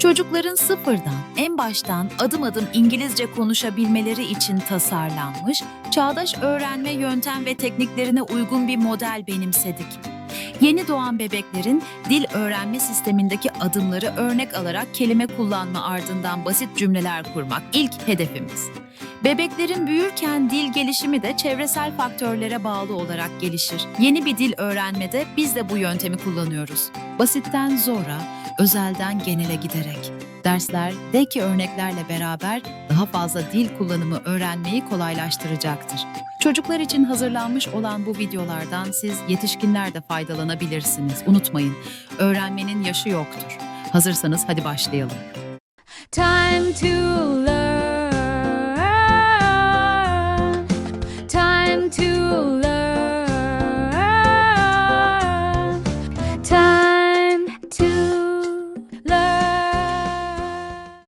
Çocukların sıfırdan, en baştan adım adım İngilizce konuşabilmeleri için tasarlanmış, çağdaş öğrenme yöntem ve tekniklerine uygun bir model benimsedik. Yeni doğan bebeklerin dil öğrenme sistemindeki adımları örnek alarak kelime kullanma ardından basit cümleler kurmak ilk hedefimiz. Bebeklerin büyürken dil gelişimi de çevresel faktörlere bağlı olarak gelişir. Yeni bir dil öğrenmede biz de bu yöntemi kullanıyoruz. Basitten zora, özelden genele giderek. Dersler, DEKİ örneklerle beraber daha fazla dil kullanımı öğrenmeyi kolaylaştıracaktır. Çocuklar için hazırlanmış olan bu videolardan siz yetişkinler de faydalanabilirsiniz. Unutmayın, öğrenmenin yaşı yoktur. Hazırsanız hadi başlayalım. Time to learn. Time to learn.